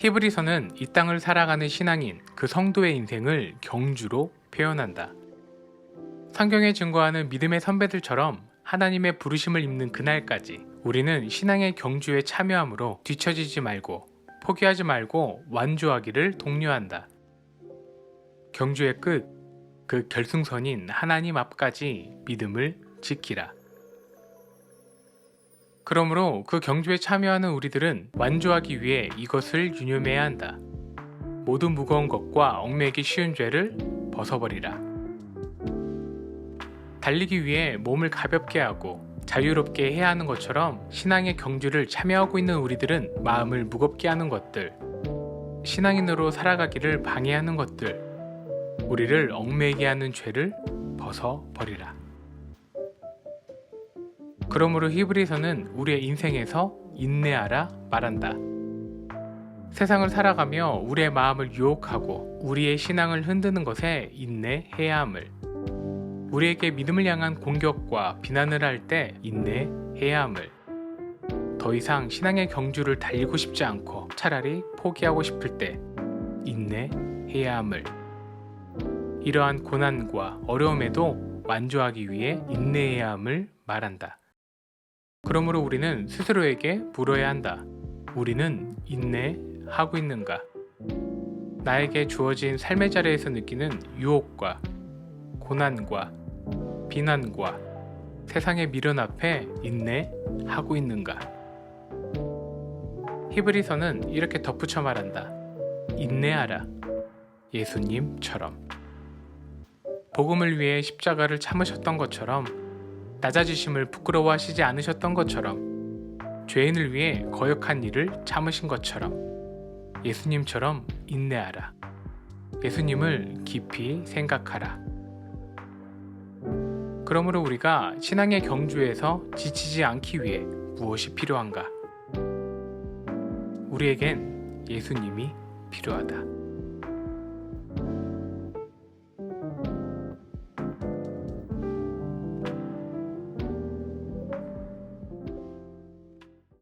히브리서는 이 땅을 살아가는 신앙인 그 성도의 인생을 경주로 표현한다. 성경에 증거하는 믿음의 선배들처럼 하나님의 부르심을 입는 그날까지 우리는 신앙의 경주에 참여함으로 뒤처지지 말고 포기하지 말고 완주하기를 독려한다. 경주의 끝, 그 결승선인 하나님 앞까지 믿음을 지키라. 그러므로 그 경주에 참여하는 우리들은 완주하기 위해 이것을 유념해야 한다. 모든 무거운 것과 얽매기 쉬운 죄를 벗어버리라. 달리기 위해 몸을 가볍게 하고 자유롭게 해야 하는 것처럼 신앙의 경주를 참여하고 있는 우리들은 마음을 무겁게 하는 것들, 신앙인으로 살아가기를 방해하는 것들, 우리를 얽매게 하는 죄를 벗어버리라. 그러므로 히브리서는 우리의 인생에서 인내하라 말한다. 세상을 살아가며 우리의 마음을 유혹하고 우리의 신앙을 흔드는 것에 인내해야 함을. 우리에게 믿음을 향한 공격과 비난을 할 때 인내해야 함을. 더 이상 신앙의 경주를 달리고 싶지 않고 차라리 포기하고 싶을 때 인내해야 함을. 이러한 고난과 어려움에도 완주하기 위해 인내해야 함을 말한다. 그러므로 우리는 스스로에게 물어야 한다. 우리는 인내하고 있는가? 나에게 주어진 삶의 자리에서 느끼는 유혹과 고난과 비난과 세상의 미련 앞에 인내하고 있는가? 히브리서는 이렇게 덧붙여 말한다. 인내하라. 예수님처럼. 복음을 위해 십자가를 참으셨던 것처럼 낮아지심을 부끄러워하시지 않으셨던 것처럼 죄인을 위해 거역한 일을 참으신 것처럼 예수님처럼 인내하라. 예수님을 깊이 생각하라. 그러므로 우리가 신앙의 경주에서 지치지 않기 위해 무엇이 필요한가? 우리에겐 예수님이 필요하다.